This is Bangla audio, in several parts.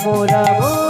bravo, bravo.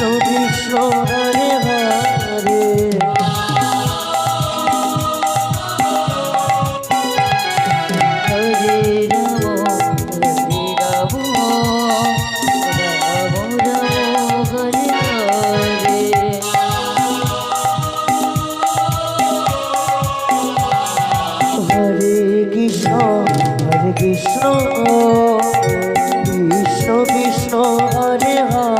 Krishna Hare Hare Krishna, Krishna, Krishna, Krishna, Hare Hare.